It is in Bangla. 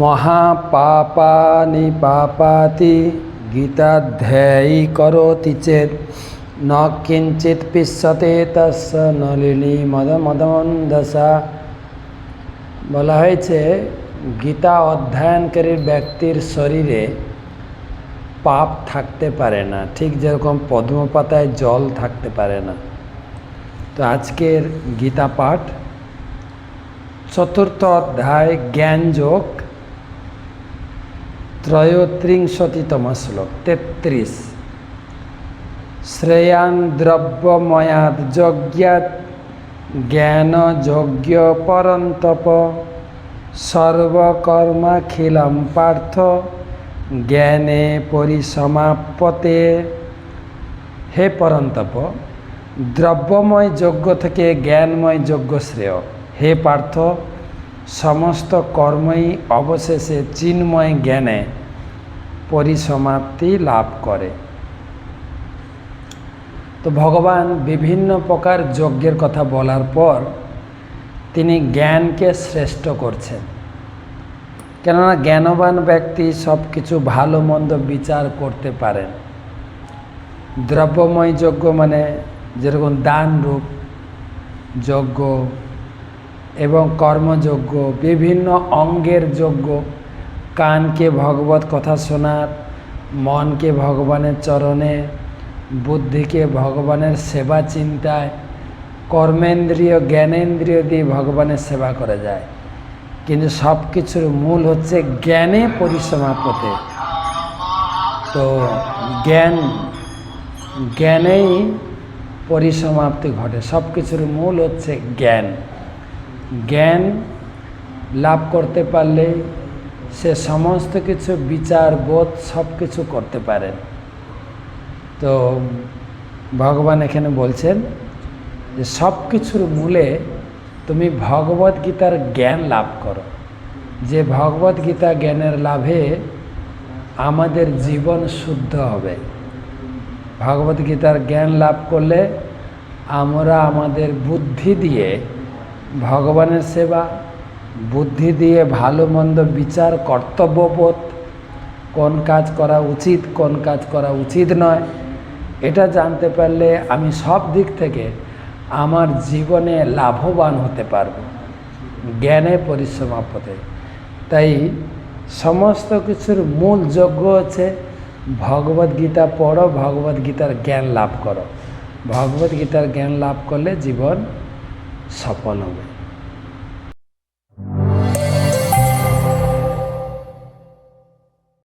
মহাপাপানি পাপাতি গীতাধ্যায়ী করোতি চেত। ন কিঞ্চিত পিসতে তস্য নলিনী মদ মদমন্দসা। বলা হয়েছে, গীতা অধ্যয়নকারী ব্যক্তির শরীরে পাপ থাকতে পারে না, ঠিক যেরকম পদ্মপাতায় জল থাকতে পারে না। তো আজকের গীতা পাঠ চতুর্থ অধ্যায় জ্ঞানযোগ ত্রয়োত্রিংশতিতম শ্লোক, তেত্রিশ। শ্রেয়ান দ্রব্যময়াদ যজ্ঞাত জ্ঞান যজ্ঞ পরন্তপ সর্বকর্মাখিলম পার্থ, জ্ঞানে পরিসমাপতে হে পরন্তপ, দ্রব্যময় যজ্ঞ থেকে জ্ঞানময় যজ্ঞ শ্রেয়। হে পার্থ সমস্ত কর্মই অবশেষে চিন্ময় জ্ঞানে পরিসমাপ্তি লাভ করে। তো ভগবান বিভিন্ন প্রকার যজ্ঞের কথা বলার পর তিনি জ্ঞানকে শ্রেষ্ঠ করছেন। কেননা জ্ঞানবান ব্যক্তি সব কিছু ভালো মন্দ বিচার করতে পারেন। দ্রব্যময় যজ্ঞ মানে যেরকম দান রূপ যজ্ঞ এবং কর্মযজ্ঞ, বিভিন্ন অঙ্গের যোগ্য কানকে ভগবত কথা শোনার, মনকে ভগবানের চরণে, বুদ্ধিকে ভগবানের সেবা চিন্তায়, কর্মেন্দ্রীয়, জ্ঞানেন্দ্রিয় দিয়ে ভগবানের সেবা করা যায়। কিন্তু সব কিছুর মূল হচ্ছে জ্ঞানে পরিসমাপতে তো জ্ঞান, জ্ঞানেই পরিসমাপ্তি ঘটে। সব কিছুর মূল হচ্ছে জ্ঞান। জ্ঞান লাভ করতে পারলে সে সমস্ত কিছু, বিচার, বোধ সব কিছু করতে পারেন তো ভগবান এখানে বলছেন যে সব কিছুর মূলে তুমি ভগবত গীতার জ্ঞান লাভ করো। যে ভগবত গীতা জ্ঞানের লাভে আমাদের জীবন শুদ্ধ হবে। ভগবত গীতার জ্ঞান লাভ করলে আমরা আমাদের বুদ্ধি দিয়ে ভগবানের সেবা, বুদ্ধি দিয়ে ভালো মন্দ বিচার, কর্তব্যবোধ, কোন কাজ করা উচিত, কোন কাজ করা উচিত নয়, এটা জানতে পারলে আমি সব দিক থেকে আমার জীবনে লাভবান হতে পারব, জ্ঞানে পরিসমাপতে তাই সমস্ত কিছুর মূল যোগ্য হচ্ছে ভগবত গীতা পড়ো, ভগবত গীতার জ্ঞান লাভ করো। ভগবত গীতার জ্ঞান লাভ করলে জীবন সফল হবে